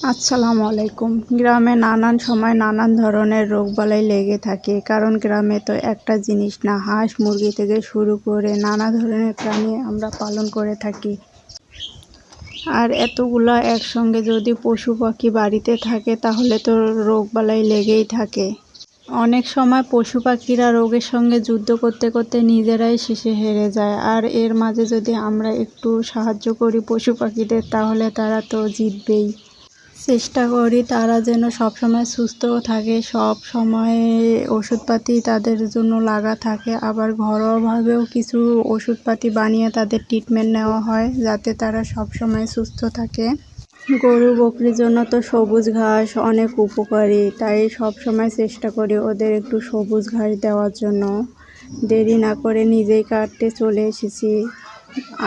আসসালামু আলাইকুম গ্রামে নানান সময় নানান ধরনের রোগবালাই লেগে থাকে, কারণ গ্রামে তো একটা জিনিস না, হাঁস মুরগি থেকে শুরু করে নানা ধরনের প্রাণী আমরা পালন করে থাকি। আর এতগুলা একসঙ্গে যদি পশু পাখি বাড়িতে থাকে, তাহলে তো রোগবালাই লেগেই থাকে। অনেক সময় পশু পাখিরা রোগের সঙ্গে যুদ্ধ করতে করতে নিজেরাই শেষে হেরে যায়, আর এর মাঝে যদি আমরা একটু সাহায্য করি পশু পাখিদের, তাহলে তারা তো জিতবেই। চেষ্টা করি তারা যেন সবসময় সুস্থ থাকে, সব সময় ওষুধপাতি তাদের জন্য লাগা থাকে। আবার ঘরোয়াভাবেও কিছু ওষুধপাতি বানিয়ে তাদের ট্রিটমেন্ট নেওয়া হয় যাতে তারা সব সময় সুস্থ থাকে। গরু বকরির জন্য তো সবুজ ঘাস অনেক উপকারী, তাই সব সময় চেষ্টা করি ওদের একটু সবুজ ঘাস দেওয়ার জন্য। দেরি না করে নিজেই কাটতে চলে এসেছি।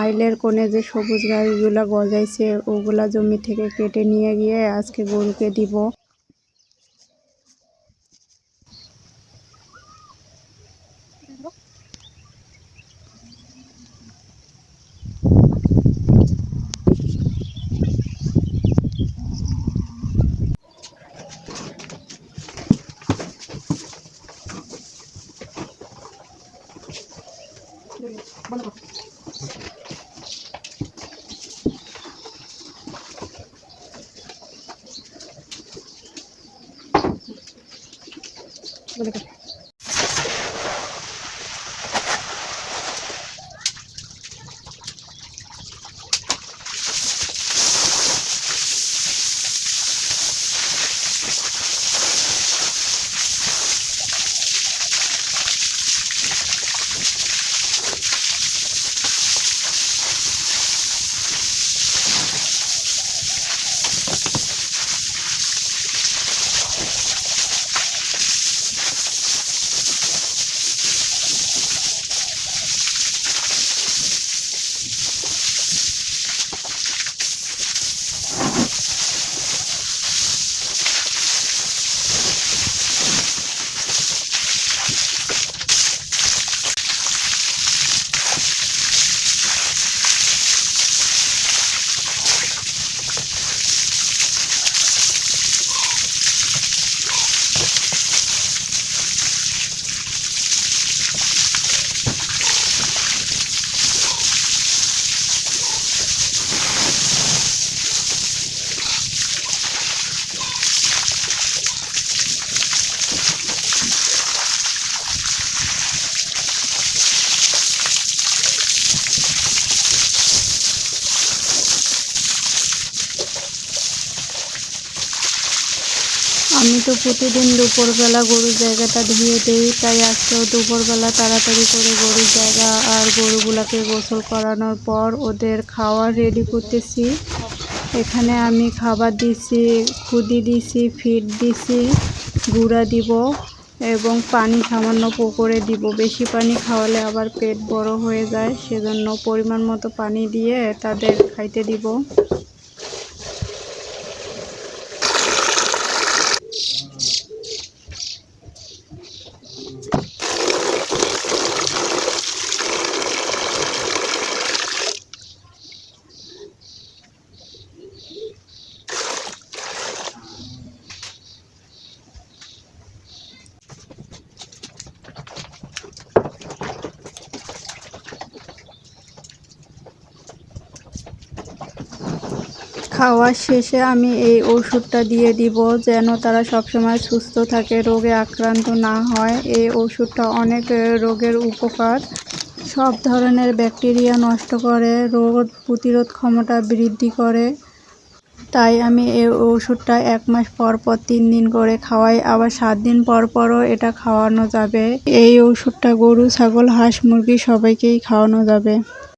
আইলের কোণে যে সবুজ ঘাসগুলো গজাইছে, ওগুলা জমি থেকে কেটে নিয়ে গিয়ে আজকে গরুকে দিব। Gracias. আমি তো প্রতিদিন দুপুরবেলা গরুর জায়গাটা ধুয়ে দিই, তাই আজকেও দুপুরবেলা তাড়াতাড়ি করে গরুর জায়গা আর গরুগুলাকে গোসল করানোর পর ওদের খাওয়ার রেডি করতেছি। এখানে আমি খাবার দিছি, খুদি দিছি ফিড দিছি, গুঁড়া দিব এবং পানি সামান্য পুকুরে দিব। বেশি পানি খাওয়ালে আবার পেট বড় হয়ে যায়, সেজন্য পরিমাণ মতো পানি দিয়ে তাদের খাইতে দিব। খাওয়ার শেষে আমি এই ওষুধটা দিয়ে দিব যেন তারা সবসময় সুস্থ থাকে, রোগে আক্রান্ত না হয়। এই ওষুধটা অনেক রোগের উপকার। সব ধরনের ব্যাকটেরিয়া নষ্ট করে, রোগ প্রতিরোধ ক্ষমতা বৃদ্ধি করে। তাই আমি এই ওষুধটা এক মাস পর পর তিন দিন করে খাওয়াই, আবার সাত দিন পর পরও এটা খাওয়ানো যাবে। এই ওষুধটা গরু, ছাগল, হাঁস, মুরগি সবাইকেই খাওয়ানো যাবে।